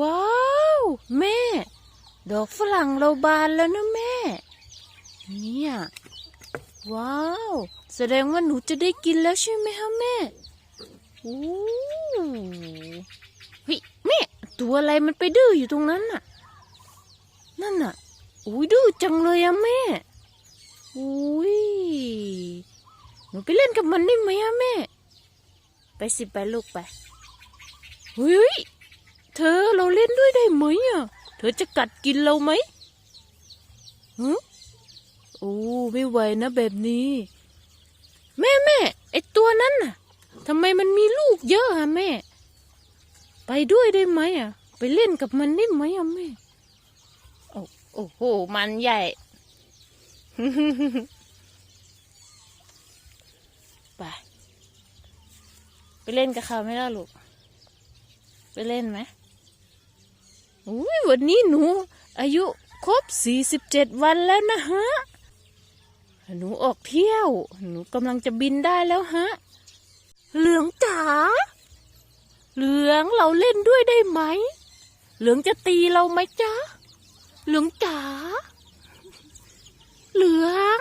ว้าว แม่ ดอกฝรั่งเราบานแล้วนะแม่ เนี่ย ว้าว แสดงว่าหนูจะได้กินแล้วใช่ไหมคะแม่โอ้เฮ้ยแม่ตัวอะไรมันไปดื้ออยู่ตรงนั้นน่ะ นั่นน่ะอุ้ยดื้อจังเลยอะแม่อุ้ยหนูไปเล่นกับมันได้ไหมอะแม่ ไปสิไปลูกไปเฮ้ย เธอเราเล่นด้วยได้ไหมอะ เธอจะกัดกินเราไหมฮึโอ้ไม่ไหวนะแบบนี้ แม่แม่ไอตัวนั้นน่ะทำไมมันมีลูกเยอะอะแม่ ไปด้วยได้ไหมอะ ไปเล่นกับมันได้ไหมอะแม่โอ้โอ้โหมันใหญ่ไปไปเล่นกับเขาไหมล่ะลูก ไปเล่นไหม อุ้ยวันนี้หนู อายุครบสี่สิบเจ็ดวันแล้วนะฮะ หนูออกเที่ยว หนูกำลังจะบินได้แล้วฮะ เหลืองจ๋า เหลืองเราเล่นด้วยได้ไหม เหลืองจะตีเราไหมจ๊ะ เหลืองจ๋า เหลือง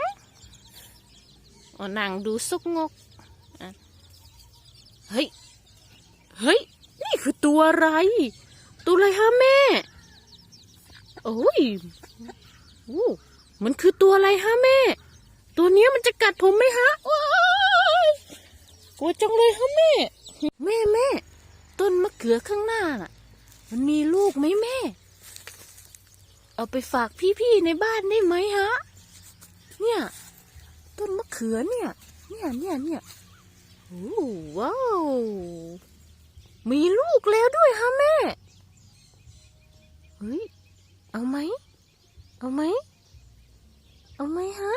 อ๋อนางดูซุกงก เฮ้ย เฮ้ย นี่คือตัวอะไร ตัวอะไรฮะแม่ โอ้ยโอ้มันคือตัวอะไรฮะแม่ ตัวเนี้ยมันจะกัดผมไหมฮะโอ้ยกลัวจังเลยฮะแม่ แม่แม่ ต้นมะเขือข้างหน้าน่ะ มันมีลูกไหมแม่ เอาไปฝากพี่ๆในบ้านได้ไหมฮะ เนี่ย ต้นมะเขือเนี่ย เนี่ยเนี่ยเนี่ยโอ้ว้าว มีลูกแล้วด้วยฮะแม่ เฮ้ยเอาไหม เอาไหม เอาไหมฮะ